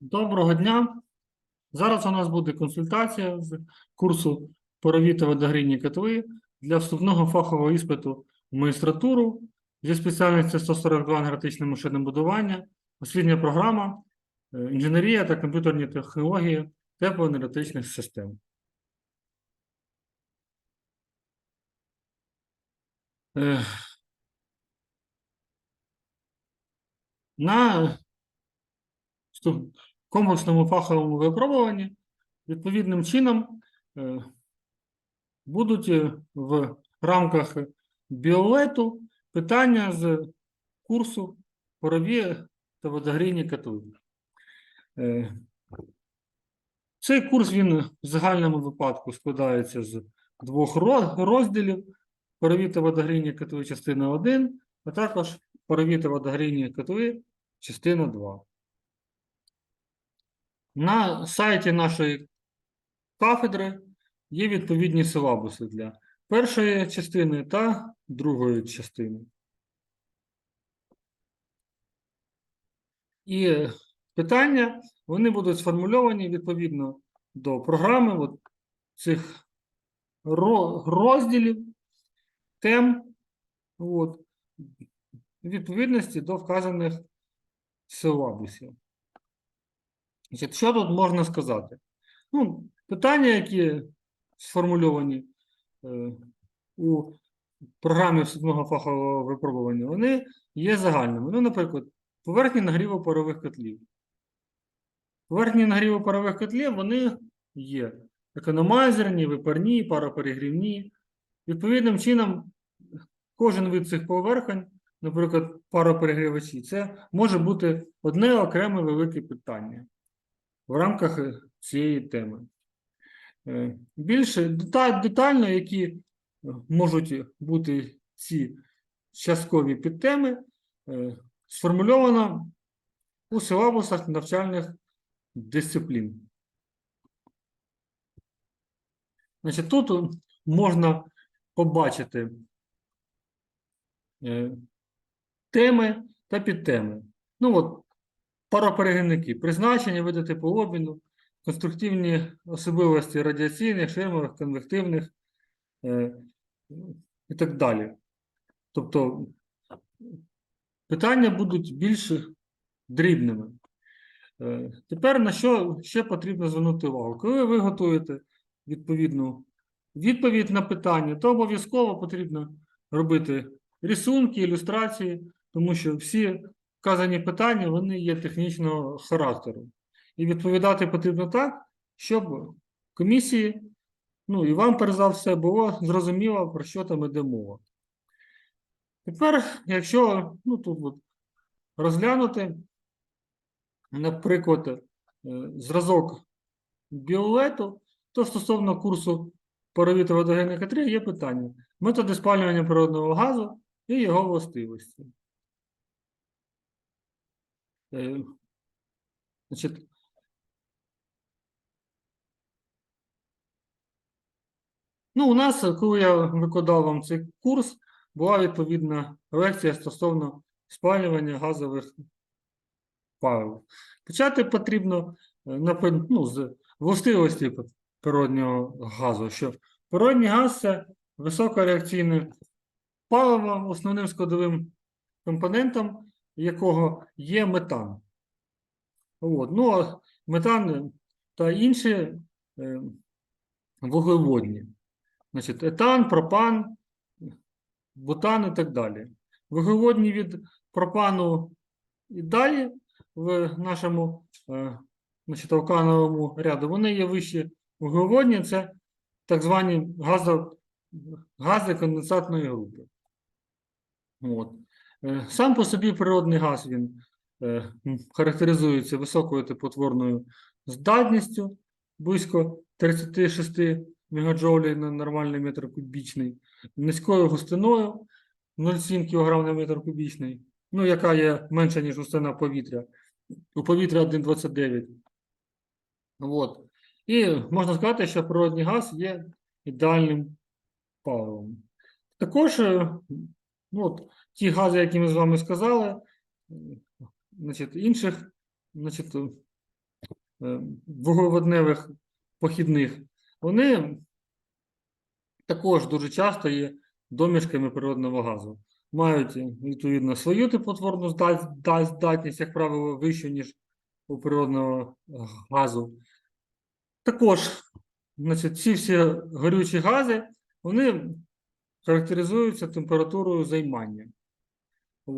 Доброго дня. Зараз у нас буде консультація з курсу «Парові та водогрійні котли для вступного фахового іспиту в магістратуру зі спеціальності 142 енергетичне машинобудування, освітня програма, е, інженерія та комп'ютерні технології теплоенергетичних систем. Е, На комплексному фаховому випробуванні відповідним чином е, будуть е, в рамках біолету питання з курсу парові та водогрійні котли. Е, Цей курс він в загальному випадку складається з двох розділів: парові та водогрійні котли частина 1, а також парові та водогрійні котли частина 2. На сайті нашої кафедри є відповідні силабуси для першої частини та другої частини. І питання вони будуть сформульовані відповідно до програми от цих розділів, тем, от, відповідності до вказаних силабусів. Що тут можна сказати? Ну, питання, які сформульовані е, у програмі вступного фахового випробування, вони є загальними. Ну, наприклад, поверхні нагріву парових котлів. Поверхні нагріву парових котлів вони є економайзерні, випарні, пароперегрівні. Відповідним чином, кожен вид цих поверхень, наприклад, пароперегрівачі, це може бути одне окреме велике питання в рамках е, цієї теми. Е, Більше детально, які е, можуть бути ці часткові підтеми, сформульовано у силабусах навчальних дисциплін. Значить, тут можна побачити теми та підтеми. Ну, от, пароперегінники, призначення, види типу обміну, конструктивні особливості радіаційних, ширмових, конвективних е, і так далі. Тобто питання будуть більш дрібними. Е, Тепер на що ще потрібно звернути увагу? Коли ви готуєте відповідну відповідь на питання, то обов'язково потрібно робити рисунки, ілюстрації, тому що всі вказані питання вони є технічного характеру. І відповідати потрібно так, щоб комісії, ну і вам перш за все, було зрозуміло, про що там іде мова. Тепер, якщо ну, тут от, розглянути, наприклад, е, зразок біолету, то стосовно курсу парові та водогенної катри є питання: методи спалювання природного газу і його властивості. Е, Значить, ну, у нас, коли я викладав вам цей курс, була відповідна лекція стосовно спалювання газових палив. Почати потрібно е, ну, з властивості природнього газу, що природний газ це високореакційне паливо, основним складовим компонентом якого є метан. От. Ну, а метан та інші е, вуглеводні. Значить, етан, пропан, бутан і так далі. Вуглеводні від пропану і далі в нашому е, значить, алкановому ряду, вони є вищі вуглеводні, це так звані газо, гази конденсатної групи. От. Е, Сам по собі природний газ він е, характеризується високою теплотворною здатністю, близько 36 мегаджоулів на нормальний метр кубічний, низькою густиною 0,7 кг на метр кубічний, ну, яка є менша, ніж густина повітря. У повітря 1,29. От. І можна сказати, що природний газ є ідеальним паливом. Також е, ну, от, ті гази, які ми з вами сказали, значить, інших, значить, е, вуглеводневих похідних, вони також дуже часто є домішками природного газу. Мають відповідно свою теплотворну зда- зда- здатність, як правило, вищу, ніж у природного газу. Також, значить, ці всі горючі гази, вони характеризуються температурою займання.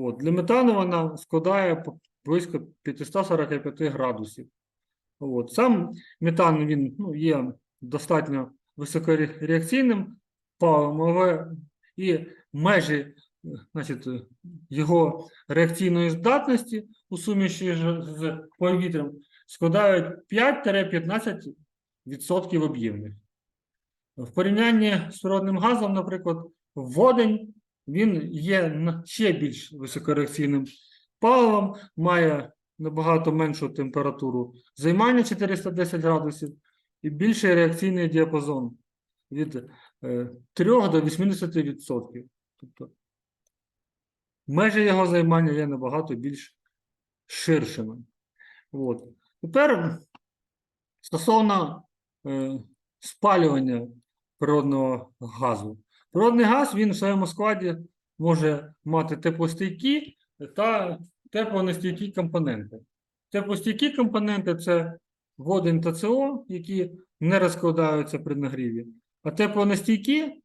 От. Для метану вона складає близько 545 градусів. От. Сам метан він, ну, є достатньо високореакційним паливом, але і межі значить, його реакційної здатності у суміші з повітрям складають 5-15% об'ємних. В порівнянні з природним газом, наприклад, водень він є ще більш високореакційним паливом, має набагато меншу температуру займання 410 градусів і більший реакційний діапазон від е, 3 до 80%. Тобто межі його займання є набагато більш ширшими. От. Тепер стосовно е, спалювання природного газу. Природний газ він в своєму складі може мати теплостійкі та теплонестійкі компоненти. Теплостійкі компоненти це водень та СО, які не розкладаються при нагріві. А теплонестійкі,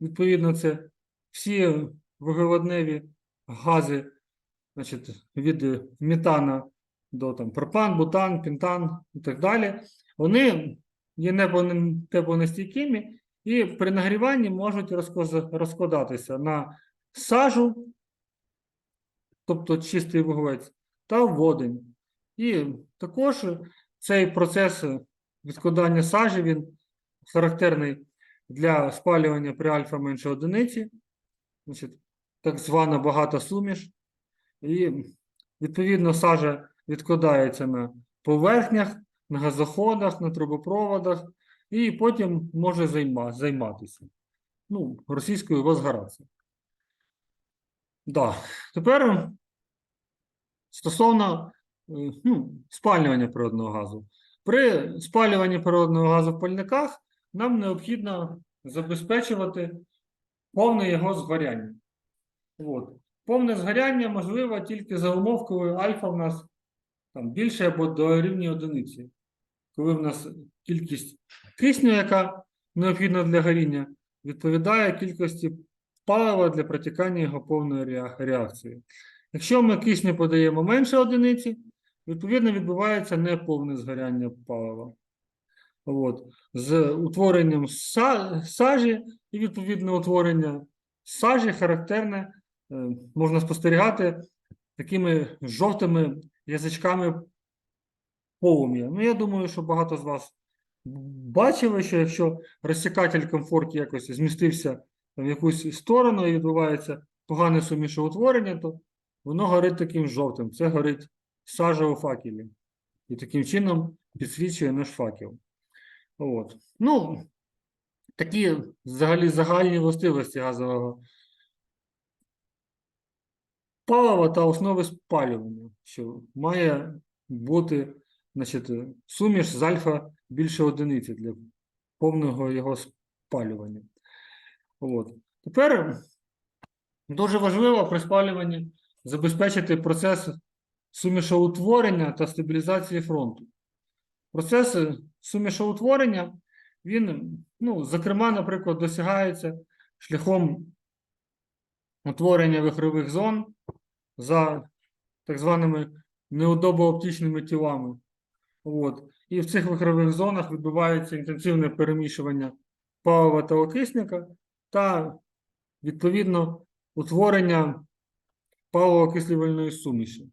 відповідно, це всі вуглеводневі гази, значить, від метана до там, пропан, бутан, пентан і так далі. Вони є теплонестійкими і при нагріванні можуть розкладатися на сажу, тобто чистий вуглець, та водень. І також цей процес відкладання сажі він характерний для спалювання при альфа менше одиниці, значить, так звана багата суміш. І відповідно сажа відкладається на поверхнях, на газоходах, на трубопроводах, і потім може займа, займатися. Ну, російською возгораться. Да. Тепер стосовно е, ну, спалювання природного газу. При спалюванні природного газу в пальниках нам необхідно забезпечувати повне його згоряння. От. Повне згоряння можливо тільки за умов, коли альфа в нас там, більше або дорівнює одиниці. Коли в нас кількість кисню, яка необхідна для горіння, відповідає кількості палива для протікання його повної реакції. Якщо ми кисню подаємо менше одиниці, відповідно відбувається неповне згоряння палива. От. З утворенням сажі і відповідно утворення сажі характерне е, можна спостерігати такими жовтими язичками полум'я. Ну, я думаю, що багато з вас бачили, що якщо розсікатель комфорт якось змістився в якусь сторону і відбувається погане сумішоутворення, то воно горить таким жовтим. Це горить сажа у факелі. І таким чином підсвічує наш факел. От. Ну, такі взагалі загальні властивості газового палива та основи спалювання, що має бути значить, суміш з альфа більше одиниці для повного його спалювання. От. Тепер дуже важливо при спалюванні забезпечити процес сумішоутворення та стабілізації фронту. Процес сумішоутворення, він, ну, зокрема, наприклад, досягається шляхом утворення вихрових зон за так званими неудобооптичними тілами. От. І в цих вихрових зонах відбувається інтенсивне перемішування палива та окисника та, відповідно, утворення паливо-окислювальної суміші.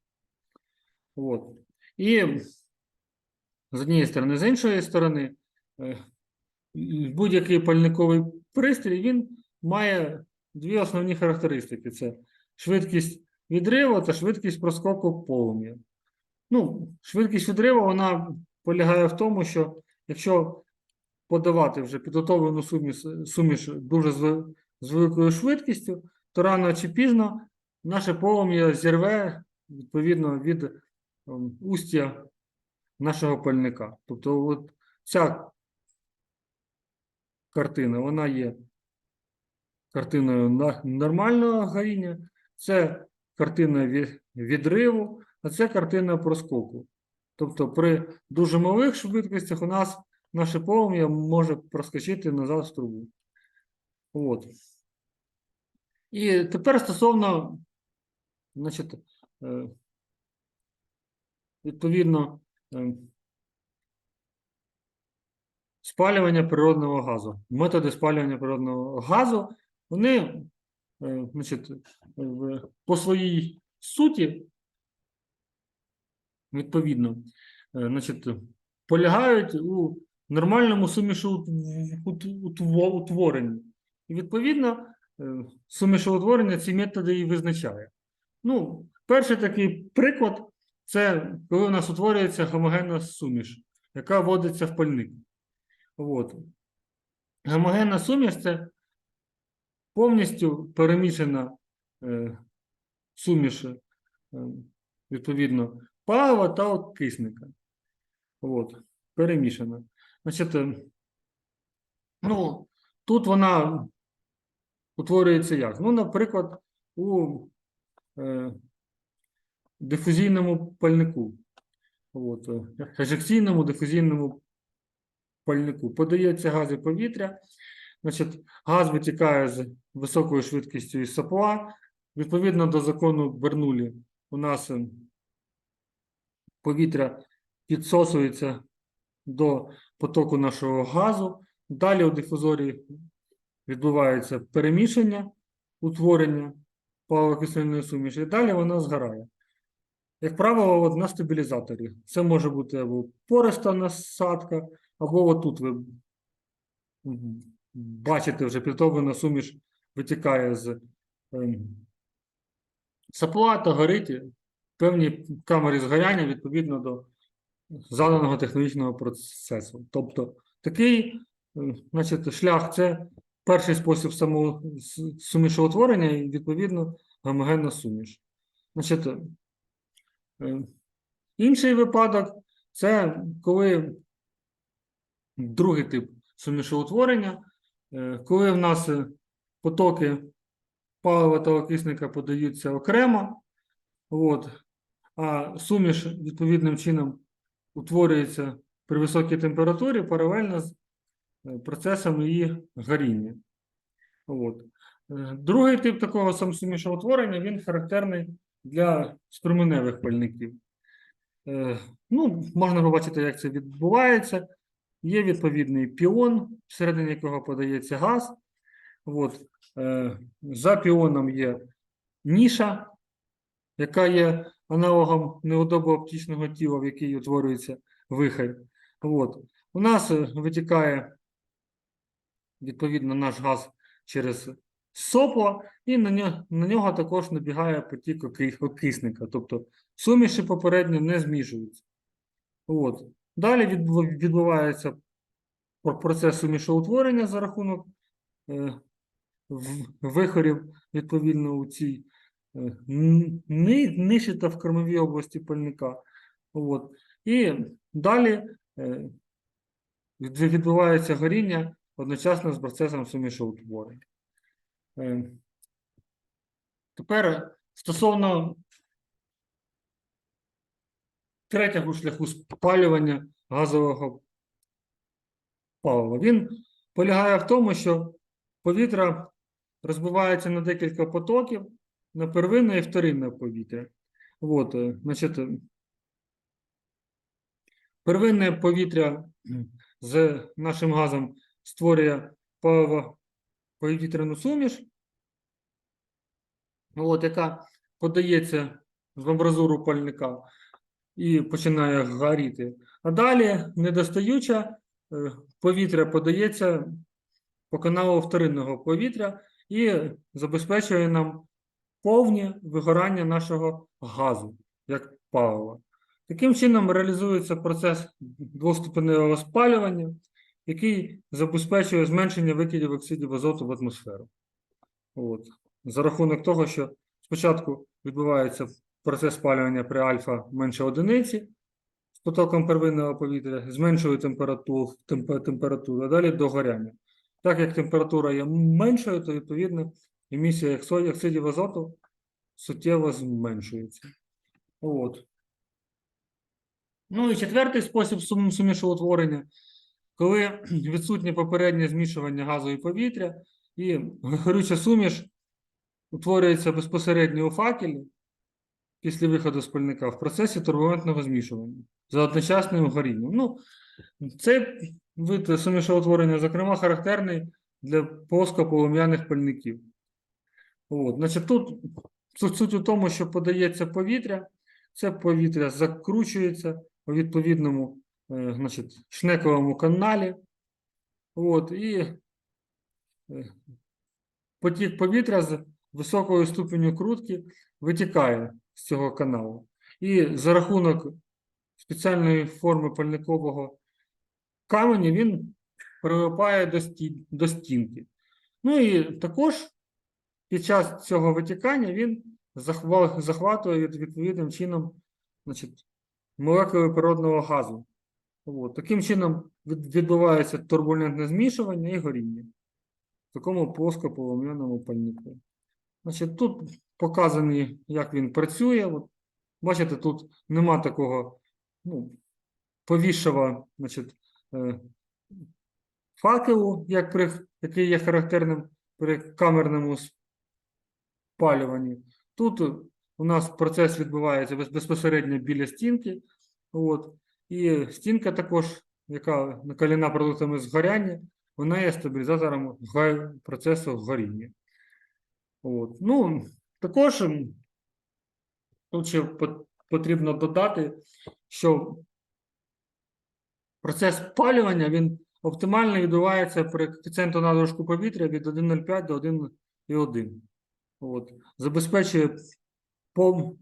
От. І з однієї сторони, з іншої сторони, е, будь-який пальниковий пристрій він має дві основні характеристики: це швидкість відриву та швидкість проскоку полум'я. Ну, швидкість відриву вона полягає в тому, що якщо подавати вже підготовлену суміш, суміш дуже з, з великою швидкістю, то рано чи пізно наше полум'я зірве відповідно від ем, устя нашого пальника. Тобто, от ця картина, вона є картиною нормального горіння, це картина ві- відриву, а це картина проскоку. Тобто при дуже малих швидкостях у нас наше полум'я може проскочити назад в трубу. От. І тепер стосовно, значить, е, відповідно, е, спалювання природного газу. Методи спалювання природного газу, вони, е, значить, по своїй суті, відповідно, е, значить, полягають у нормальному сумішоутворенні. І відповідно, е, сумішоутворення ці методи і визначає. Ну, перший такий приклад це коли у нас утворюється гомогенна суміш, яка вводиться в пальник. От. Гомогенна суміш це повністю перемішана е, суміш, е, відповідно, палива та окисника. От, перемішана. Значить, е, ну, тут вона утворюється як? Ну, наприклад, у е, дифузійному пальнику. От, е, ежекційному дифузійному пальнику. Подається газ і повітря. Значить, газ витікає з високою швидкістю із сопла. Відповідно до закону Бернулі, у нас е, повітря підсосується до потоку нашого газу. Далі у дифузорі відбувається перемішання, утворення паливо-кисельної суміші, і далі вона згорає. Як правило, от на стабілізаторі. Це може бути або пориста насадка, або отут ви бачите, вже підготовлена суміш витікає з ем, сапла та горить певній камері згоряння відповідно до заданого технологічного процесу. Тобто такий е, значить, шлях це перший спосіб самого сумішоутворення і відповідно гомогенна суміш. Значить, е, інший випадок це коли другий тип сумішоутворення, е, коли в нас е, потоки палива та окисника подаються окремо, от, а суміш відповідним чином утворюється при високій температурі паралельно з е, процесом її горіння. От. Е, Другий тип такого самосумішоутворення він характерний для струменевих пальників. Е, Ну, можна побачити, як це відбувається. Є відповідний піон, всередині якого подається газ. От. За піоном є ніша, яка є аналогом неудобооптичного тіла, в якій утворюється вихор. От. У нас е, витікає відповідно наш газ через сопло, і на нього, на нього також набігає потік оки- окисника. Тобто суміші попередньо не змішуються. От. Далі відбувається процес сумішоутворення за рахунок е, вихорів відповідно у цій е, н- ни- ниші та в кормовій області пальника. От. І далі відбувається горіння одночасно з процесом сумішоутворення. Е, Тепер стосовно третього шляху спалювання газового палива. Він полягає в тому, що повітря розбивається на декілька потоків, на первинне і вторинне повітря. От, е, значить, е, первинне повітря з нашим газом створює паливо-повітряну суміш, от, яка подається в амбразуру пальника і починає горіти. А далі недостаюча е, повітря подається по каналу вторинного повітря і забезпечує нам повне вигорання нашого газу як палива. Таким чином реалізується процес двоступеневого спалювання, який забезпечує зменшення викидів оксидів азоту в атмосферу. От. За рахунок того, що спочатку відбувається процес спалювання при альфа менше одиниці, з потоком первинного повітря, зменшую температуру, темпе- температуру, а далі догоряння. Так як температура є меншою, то відповідно емісія оксидів азоту суттєво зменшується. От. Ну і четвертий спосіб сум- сумішоутворення, коли відсутнє попереднє змішування газу і повітря, і горюча суміш утворюється безпосередньо у факелі після виходу з пальника в процесі турбулентного змішування за одночасним горінням. Ну, цей вид сумішоутворення, зокрема, характерний для плоскополум'яних пальників. От, значить, тут суть, суть у тому, що подається повітря, це повітря закручується у відповідному е, значить, шнековому каналі. От, і е, потік повітря з високою ступеню крутки витікає з цього каналу. І за рахунок спеціальної форми пальникового каменю він прилипає до, сті, до стінки. Ну і також під час цього витікання він захватує відповідним чином значить, молекули природного газу. От. Таким чином відбувається турбулентне змішування і горіння в такому плоскополум'яному пальнику. Значить, тут показані, як він працює. От, бачите, тут нема такого ну, повішого значить, е, факелу, як при, який є характерним при камерному спалюванні. Тут у нас процес відбувається безпосередньо біля стінки. От, і стінка також, яка накалена продуктами згоряння, вона є стабілізатором процесу горіння. От. Ну, також тут ще потрібно додати, що процес спалювання він оптимально відбувається при коефіцієнту надлишку повітря від 1,05 до 1,1. От. Забезпечує пов...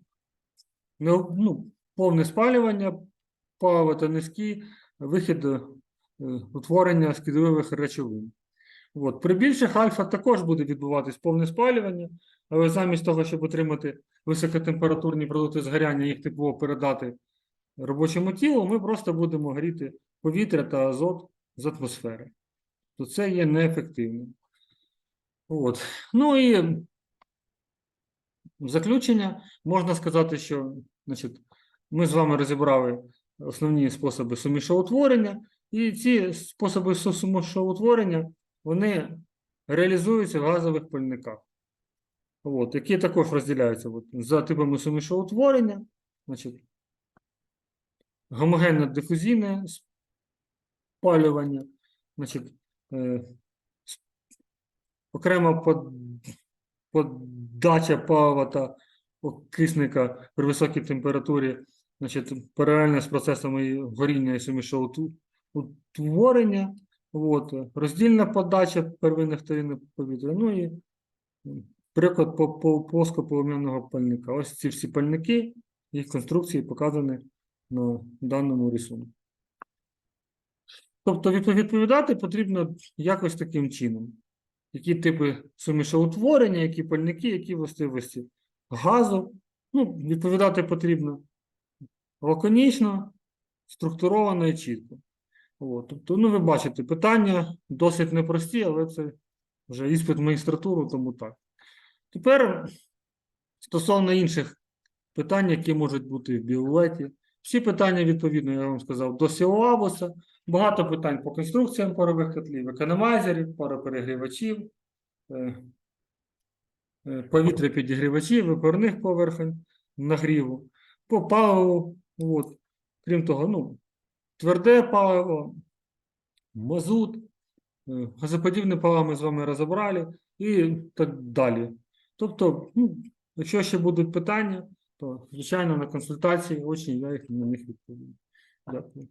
ну, повне спалювання палива та низький вихід е, утворення шкідливих речовин. От. При більших альфа також буде відбуватись повне спалювання, але замість того, щоб отримати високотемпературні продукти згоряння, їх тепло передати робочому тілу, ми просто будемо гріти повітря та азот з атмосфери. То це є неефективним. От. Ну і в заключення можна сказати, що значить, ми з вами розібрали основні способи сумішоутворення, і ці способи су- сумішоутворення вони реалізуються в газових пальниках. От, які також розділяються от, за типами сумішоутворення, значить, гомогенне дифузійне спалювання, значить, е, окрема под, подача палива та окисника при високій температурі, значить, паралельно з процесами горіння і сумішоутворення, от, роздільна подача первинних сторін повітря, ну і приклад по, по плоскополум'яного пальника. Ось ці всі пальники, їх конструкції показані на даному рисунку. Тобто відповідати потрібно якось таким чином. Які типи сумішоутворення, які пальники, які властивості газу. Ну, відповідати потрібно лаконічно, структуровано і чітко. От, тобто, ну, ви бачите, питання досить непрості, але це вже іспит магістратуру, тому так. Тепер стосовно інших питань, які можуть бути в біолеті. Всі питання, відповідно, я вам сказав, до силабуса. Багато питань по конструкціям парових котлів, економайзерів, пароперегрівачів, е, е, повітря підігрівачів, випарних поверхень нагріву, по паливу. От. Крім того, ну, тверде паливо, мазут, е, газоподібне паливо ми з вами розібрали і так далі. Тобто, ну, якщо ще будуть питання, то, звичайно, на консультації очі я їх на них відповім. Дякую.